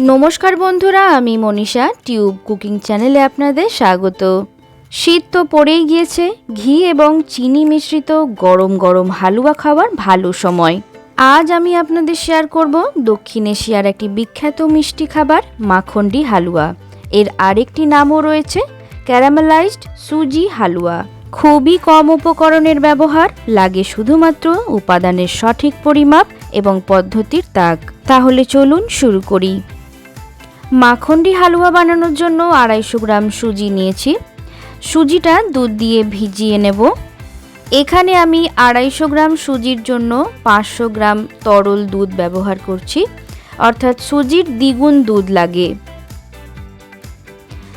নমস্কার বন্ধুরা, আমি মনীষা, টিউব কুকিং চ্যানেলে আপনাদের স্বাগত। শীত তো পড়েই গিয়েছে, ঘি এবং চিনি মিশ্রিত গরম গরম হালুয়া খাওয়ার ভালো সময়। আজ আমি আপনাদের শেয়ার করব দক্ষিণ এশিয়ার একটি বিখ্যাত মিষ্টি খাবার, মাখন্ডি হালুয়া। এর আরেকটি নামও রয়েছে ক্যারামেলাইজড সুজি হালুয়া। খুবই কম উপকরণের ব্যবহার, লাগে শুধুমাত্র উপাদানের সঠিক পরিমাপ এবং পদ্ধতির তাক। তাহলে চলুন শুরু করি। মাখন্ডি হালুয়া বানানোর জন্য আড়াইশো গ্রাম সুজি নিয়েছি। সুজিটা দুধ দিয়ে ভিজিয়ে নেব। এখানে আমি আড়াইশো গ্রাম সুজির জন্য পাঁচশো গ্রাম তরল দুধ ব্যবহার করছি। অর্থাৎ সুজির দ্বিগুণ দুধ লাগে।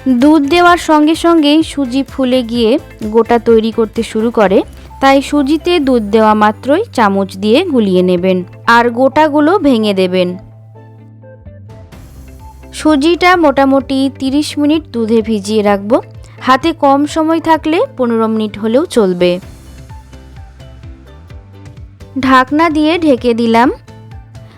দুধ দেওয়ার সঙ্গে সঙ্গেই সুজি ফুলে গিয়ে গোটা তৈরি করতে শুরু করে। তাই সুজিতে দুধ দেওয়া মাত্রই চামচ দিয়ে গুলিয়ে নেবেন। আর গোটাগুলো ভেঙে দেবেন। সুজিটা মোটামুটি 30 মিনিট দুধে ভিজিয়ে রাখব। হাতে কম সময় থাকলে পনেরো মিনিট হলেও চলবে। ঢাকনা দিয়ে ঢেকে দিলাম।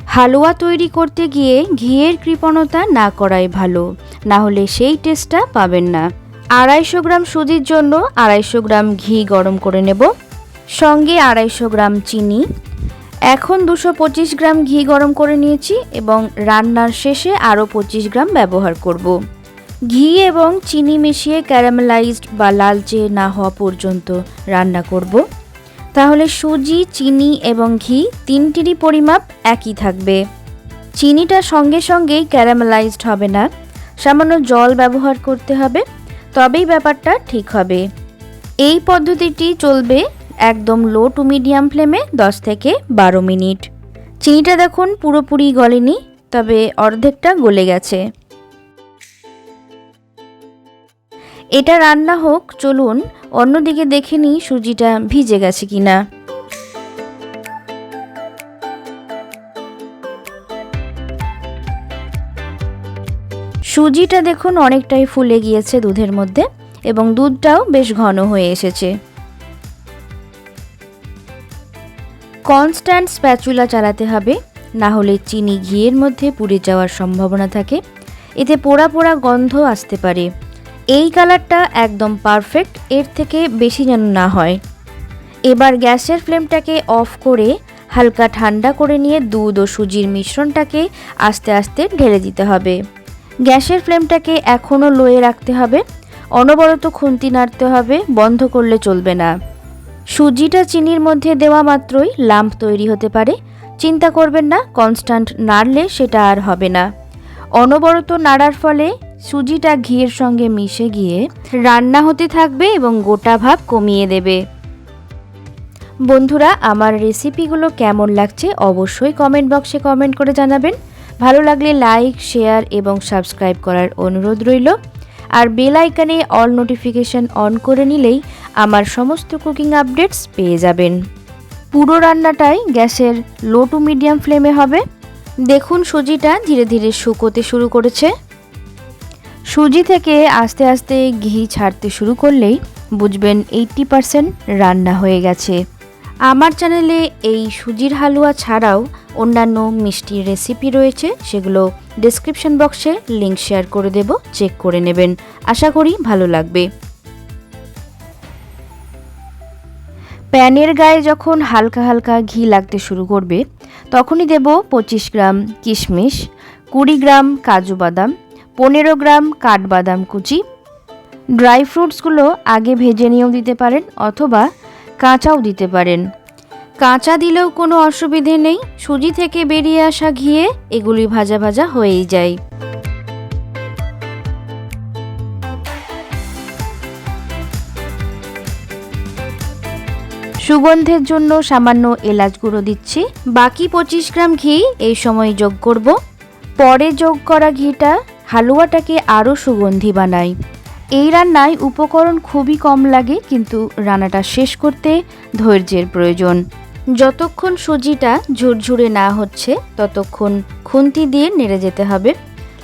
হালুয়া তৈরি করতে গিয়ে ঘিয়ের কৃপণতা না করাই ভালো, না হলে সেই টেস্টটা পাবেন না। আড়াইশো গ্রাম সুজির জন্য আড়াইশো গ্রাম ঘি গরম করে নেব। সঙ্গে আড়াইশো গ্রাম চিনি এখন দুশো পঁচিশ গ্রাম ঘি গরম করে নিয়েছি এবং রান্নার শেষে আরও পঁচিশ গ্রাম ব্যবহার করব। ঘি এবং চিনি মিশিয়ে ক্যারামেলাইজড বা লালচে না হওয়া পর্যন্ত রান্না করব। তাহলে সুজি, চিনি এবং ঘি তিনটিরই পরিমাপ একই থাকবে চিনিটা সঙ্গে সঙ্গেই ক্যারামেলাইজড হবে না সামান্য জল ব্যবহার করতে হবে তবেই ব্যাপারটা ঠিক হবে এই পদ্ধতিটি চলবে একদম লো টু মিডিয়াম ফ্লেমে 10 থেকে বারো মিনিট। চিনিটা দেখুন পুরোপুরি গলেনি, তবে অর্ধেকটা গলে গেছে। এটা রান্না হোক, চলুন অন্যদিকে দেখে নিই সুজিটা ভিজে গেছে কিনা। সুজিটা দেখুন অনেকটাই ফুলে গিয়েছে দুধের মধ্যে, এবং দুধটাও বেশ ঘন হয়ে এসেছে। কনস্ট্যান্ট স্প্যাচুলা চালাতে হবে, না হলে চিনি ঘিয়ের মধ্যে পুড়ে যাওয়ার সম্ভাবনা থাকে। এতে পোড়া পোড়া গন্ধ আসতে পারে। এই কালারটা একদম পারফেক্ট, এর থেকে বেশি যেন না হয়। এবার গ্যাসের ফ্লেমটাকে অফ করে হালকা ঠান্ডা করে নিয়ে দুধ ও সুজির মিশ্রণটাকে আস্তে আস্তে ঢেলে দিতে হবে। গ্যাসের ফ্লেমটাকে এখনও লোয়ে রাখতে হবে। অনবরত খুন্তি নাড়তে হবে, বন্ধ করলে চলবে না। সুজিটা চিনির মধ্যে দেওয়া মাত্রই লাম্প তৈরি হতে পারে। চিন্তা করবেন না, কনস্ট্যান্ট নাড়লে সেটা আর হবে না। অনবরত নাড়ার ফলে সুজিটা ঘিয়ের সঙ্গে মিশে গিয়ে রান্না হতে থাকবে এবং গোটা ভাব কমিয়ে দেবে। বন্ধুরা, আমার রেসিপিগুলো কেমন লাগছে অবশ্যই কমেন্ট বক্সে কমেন্ট করে জানাবেন। ভালো লাগলে লাইক, শেয়ার এবং সাবস্ক্রাইব করার অনুরোধ রইল। আর বেল আইকনে অল নোটিফিকেশন অন করে নিলেই আমার সমস্ত কুকিং আপডেটস পেয়ে যাবেন। পুরো রান্নাটাই গ্যাসের লো টু মিডিয়াম ফ্লেমে হবে। দেখুন সুজিটা ধীরে ধীরে শুকোতে শুরু করেছে। সুজি থেকে আস্তে আস্তে ঘি ছাড়তে শুরু করলেই বুঝবেন এইট্টি পারসেন্ট রান্না হয়ে গেছে। আমার চ্যানেলে এই সুজির হালুয়া ছাড়াও অন্যান্য মিষ্টির রেসিপি রয়েছে, সেগুলো ডিসক্রিপশন বক্সে লিংক শেয়ার করে দেব চেক করে নেবেন। আশা করি ভালো লাগবে। প্যানের গায়ে যখন হালকা হালকা ঘি লাগতে শুরু করবে, তখনই দেব পঁচিশ গ্রাম কিশমিশ, কুড়ি গ্রাম কাজু বাদাম, পনেরো গ্রাম কাঠবাদাম কুচি। ড্রাই ফ্রুটসগুলো আগে ভেজে নিয়েও দিতে পারেন অথবা কাঁচাও দিতে পারেন। কাঁচা দিলেও কোনো অসুবিধে নেই, সুজি থেকে বেরিয়ে আসা ঘিয়ে এগুলি ভাজা ভাজা হয়েই যায়। সুগন্ধের জন্য সামান্য এলাচ গুঁড়ো দিচ্ছি। বাকি পঁচিশ গ্রাম ঘি এই সময় যোগ করব। পরে যোগ করা ঘিটা হালুয়াটাকে আরও সুগন্ধি বানায় এই রান্নায় উপকরণ খুবই কম লাগে, কিন্তু রান্নাটা শেষ করতে ধৈর্যের প্রয়োজন। যতক্ষণ সুজিটা ঝুরঝুরে না হচ্ছে, ততক্ষণ খুন্তি দিয়ে নেড়ে যেতে হবে।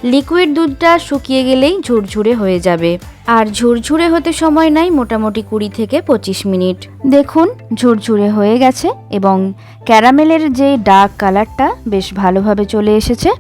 লিকুইড দুধটা শুকিয়ে গেলেই ঝুরঝুরে হয়ে যাবে। আর ঝুরঝুরে হতে সময় নাই মোটামুটি কুড়ি থেকে পঁচিশ মিনিট। দেখুন, ঝুরঝুরে হয়ে গেছে এবং ক্যারামেলের যে ডার্ক কালারটা বেশ ভালোভাবে চলে এসেছে।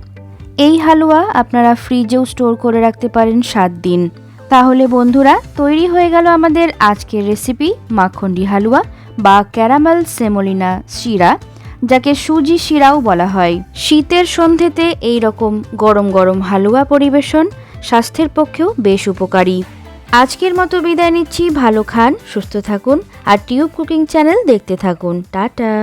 এই হালুয়া আপনারা ফ্রিজেও স্টোর করে রাখতে পারেন সাত দিন। তাহলে বন্ধুরা, তৈরি হয়ে গেল আমাদের আজকের রেসিপি মাখন্ডি হালুয়া বা ক্যারামেল সেমোলিনা শিরা, যাকে সুজি শিরাও বলা হয়। শীতের সন্ধেতে এই রকম গরম গরম হালুয়া পরিবেশন স্বাস্থ্যের পক্ষেও বেশ উপকারী। আজকের মতো বিদায় নিচ্ছি, ভালো খান, সুস্থ থাকুন, আর টিউব কুকিং চ্যানেল দেখতে থাকুন। টাটা!